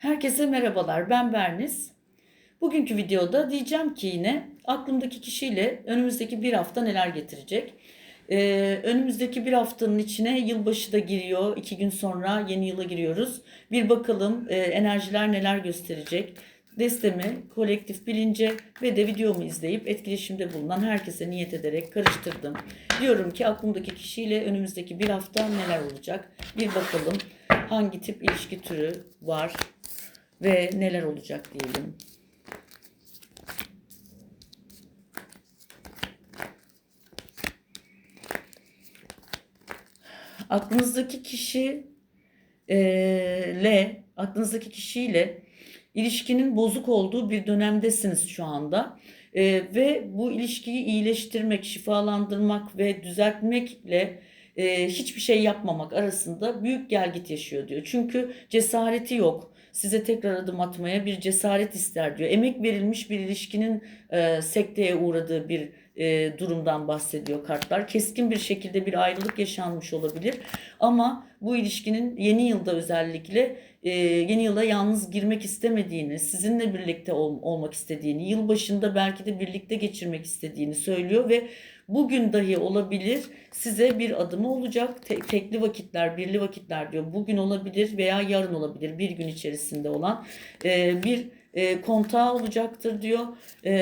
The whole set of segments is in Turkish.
Herkese merhabalar, ben Berniz. Bugünkü videoda diyeceğim ki yine aklımdaki kişiyle önümüzdeki bir hafta neler getirecek. Ee, önümüzdeki bir haftanın içine yılbaşı da giriyor. iki gün sonra yeni yıla giriyoruz. Bir bakalım e, enerjiler neler gösterecek. Destemi kolektif bilince ve de videomu izleyip etkileşimde bulunan herkese niyet ederek karıştırdım. Diyorum ki aklımdaki kişiyle önümüzdeki bir hafta neler olacak? Bir bakalım hangi tip ilişki türü var ve neler olacak diyelim. Aklınızdaki kişi e, aklınızdaki kişiyle ilişkinin bozuk olduğu bir dönemdesiniz şu anda. E, ve bu ilişkiyi iyileştirmek, şifalandırmak ve düzeltmekle e, hiçbir şey yapmamak arasında büyük gelgit yaşıyor diyor. Çünkü cesareti yok. Size tekrar adım atmaya bir cesaret ister diyor. Emek verilmiş bir ilişkinin e, sekteye uğradığı bir e, durumdan bahsediyor kartlar. Keskin bir şekilde bir ayrılık yaşanmış olabilir. Ama bu ilişkinin yeni yılda özellikle e, yeni yıla yalnız girmek istemediğini, sizinle birlikte ol, olmak istediğini, yılbaşında belki de birlikte geçirmek istediğini söylüyor ve bugün dahi olabilir size bir adımı olacak. Te- tekli vakitler, birli vakitler diyor. Bugün olabilir veya yarın olabilir. Bir gün içerisinde olan e, bir e, kontağı olacaktır diyor. E,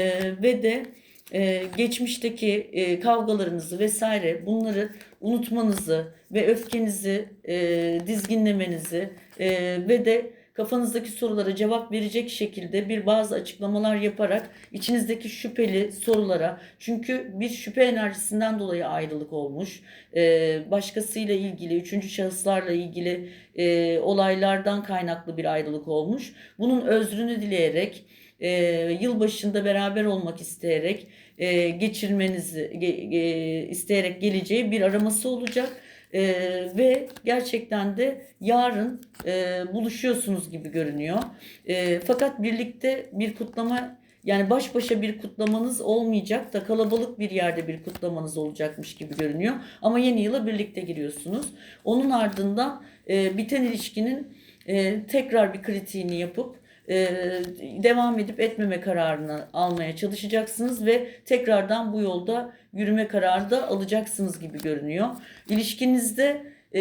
ve de e, geçmişteki e, kavgalarınızı vesaire bunları unutmanızı ve öfkenizi e, dizginlemenizi e, ve de kafanızdaki sorulara cevap verecek şekilde bir bazı açıklamalar yaparak içinizdeki şüpheli sorulara çünkü bir şüphe enerjisinden dolayı ayrılık olmuş e, başkasıyla ilgili üçüncü şahıslarla ilgili e, olaylardan kaynaklı bir ayrılık olmuş. Bunun özrünü dileyerek e, yılbaşında beraber olmak isteyerek e, geçirmenizi ge, ge, isteyerek geleceği bir araması olacak. E, ve gerçekten de yarın e, buluşuyorsunuz gibi görünüyor. E, fakat birlikte bir kutlama yani baş başa bir kutlamanız olmayacak da kalabalık bir yerde bir kutlamanız olacakmış gibi görünüyor. Ama yeni yıla birlikte giriyorsunuz. Onun ardından e, biten ilişkinin e, tekrar bir kritiğini yapıp e, devam edip etmeme kararını almaya çalışacaksınız ve tekrardan bu yolda yürüme kararı da alacaksınız gibi görünüyor. İlişkinizde e,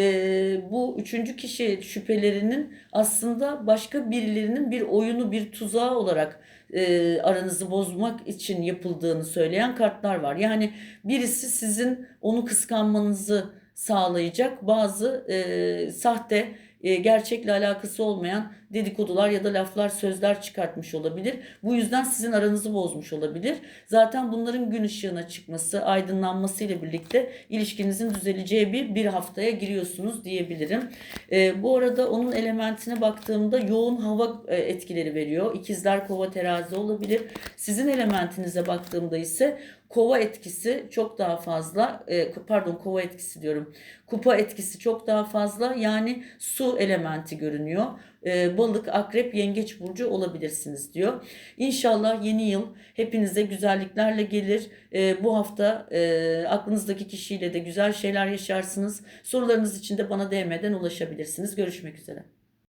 bu üçüncü kişi şüphelerinin aslında başka birilerinin bir oyunu, bir tuzağı olarak e, aranızı bozmak için yapıldığını söyleyen kartlar var. Yani birisi sizin onu kıskanmanızı sağlayacak bazı e, sahte e, gerçekle alakası olmayan dedikodular ya da laflar, sözler çıkartmış olabilir. Bu yüzden sizin aranızı bozmuş olabilir. Zaten bunların gün ışığına çıkması, aydınlanması ile birlikte ilişkinizin düzeleceği bir bir haftaya giriyorsunuz diyebilirim. E, bu arada onun elementine baktığımda yoğun hava e, etkileri veriyor. İkizler, kova, terazi olabilir. Sizin elementinize baktığımda ise kova etkisi çok daha fazla. E, pardon kova etkisi diyorum. Kupa etkisi çok daha fazla. Yani su elementi görünüyor. E, balık, akrep, yengeç burcu olabilirsiniz diyor. İnşallah yeni yıl hepinize güzelliklerle gelir. E, bu hafta e, aklınızdaki kişiyle de güzel şeyler yaşarsınız. Sorularınız için de bana DM'den ulaşabilirsiniz. Görüşmek üzere.